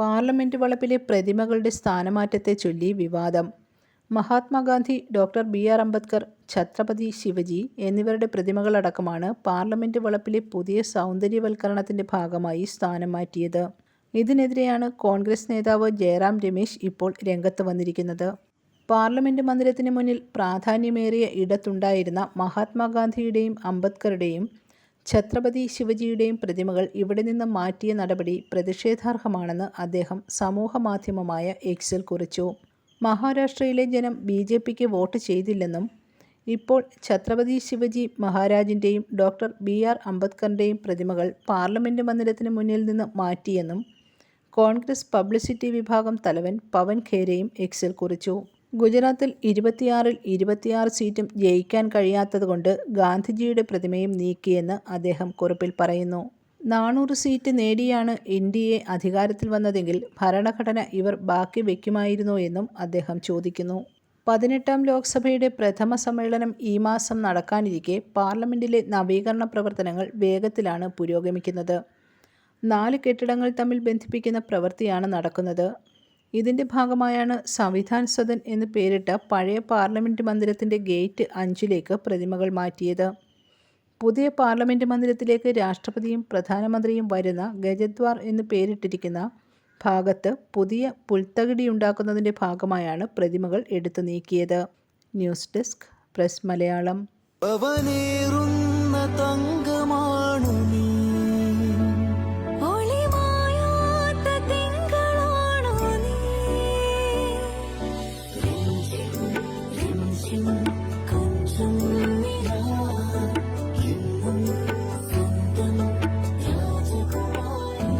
Parliament വളപ്പിലെ പ്രതിമകളുടെ സ്ഥാനമാറ്റത്തെ ചൊല്ലി വിവാദം. Mahatma Gandhi doctor B. R. Ambedkar Chhatrapati Shivaji എന്നിവരുടെ പ്രതിമകളടക്കമാണ് പാർലമെന്റ് വളപ്പിലെ പുതിയ സൗന്ദര്യവൽക്കരണത്തിന്റെ ഭാഗമായി സ്ഥാനം മാറ്റിയത്. ഇതിനെതിരെയാണ് കോൺഗ്രസ് നേതാവ് ജയറാം രമേശ് ഇപ്പോൾ രംഗത്ത് വന്നിരിക്കുന്നത്. പാർലമെന്റ് മന്ദിരത്തിന് മുന്നിൽ പ്രാധാന്യമേറിയ ഇടത്തുണ്ടായിരുന്ന മഹാത്മാഗാന്ധിയുടെയും അംബേദ്കറുടെയും ഛത്രപതി ശിവജിയുടെയും പ്രതിമകൾ ഇവിടെ നിന്ന് മാറ്റിയ നടപടി പ്രതിഷേധാർഹമാണെന്ന് അദ്ദേഹം സമൂഹമാധ്യമമായ എക്സിൽ കുറിച്ചു. മഹാരാഷ്ട്രയിലെ ജനം ബി ജെ പിക്ക് വോട്ട് ചെയ്തില്ലെന്നും ഇപ്പോൾ ഛത്രപതി ശിവജി മഹാരാജിന്റെയും ഡോക്ടർ ബി. ആർ. അംബേദ്കറിന്റെയും പ്രതിമകൾ പാർലമെന്റ് മന്ദിരത്തിന് മുന്നിൽ നിന്ന് മാറ്റിയെന്നും കോൺഗ്രസ് പബ്ലിസിറ്റി വിഭാഗം തലവൻ പവൻ ഖേരയും എക്സിൽ കുറിച്ചു. ഗുജറാത്തിൽ ഇരുപത്തിയാറിൽ ഇരുപത്തിയാറ് സീറ്റും ജയിക്കാൻ കഴിയാത്തതുകൊണ്ട് ഗാന്ധിജിയുടെ പ്രതിമയും നീക്കിയെന്ന് അദ്ദേഹം കുറിപ്പിൽ പറയുന്നു. നാനൂറ് സീറ്റ് നേടിയാണ് എൻ ഡി എ അധികാരത്തിൽ വന്നതെങ്കിൽ ഭരണഘടന ഇവർ ബാക്കി വയ്ക്കുമായിരുന്നോ എന്നും അദ്ദേഹം ചോദിക്കുന്നു. പതിനെട്ടാം ലോക്സഭയുടെ പ്രഥമ സമ്മേളനം ഈ മാസം നടക്കാനിരിക്കെ പാർലമെന്റിലെ നവീകരണ പ്രവർത്തനങ്ങൾ വേഗത്തിലാണ് പുരോഗമിക്കുന്നത്. നാല് കെട്ടിടങ്ങൾ തമ്മിൽ ബന്ധിപ്പിക്കുന്ന പ്രവൃത്തിയാണ് നടക്കുന്നത്. ഇതിന്റെ ഭാഗമായാണ് സംവിധാൻ സദൻ എന്ന് പേരിട്ട പഴയ പാർലമെന്റ് മന്ദിരത്തിന്റെ ഗേറ്റ് അഞ്ചിലേക്ക് പ്രതിമകൾ മാറ്റിയത്. പുതിയ പാർലമെന്റ് മന്ദിരത്തിലേക്ക് രാഷ്ട്രപതിയും പ്രധാനമന്ത്രിയും വരുന്ന ഗജദ്വാർ എന്ന് പേരിട്ടിരിക്കുന്ന ഭാഗത്ത് പുതിയ പുൽത്തകിടിയുണ്ടാക്കുന്നതിന്റെ ഭാഗമായാണ് പ്രതിമകൾ എടുത്തു നീക്കിയത്. News desk press Malayalam. രാജകുമാരി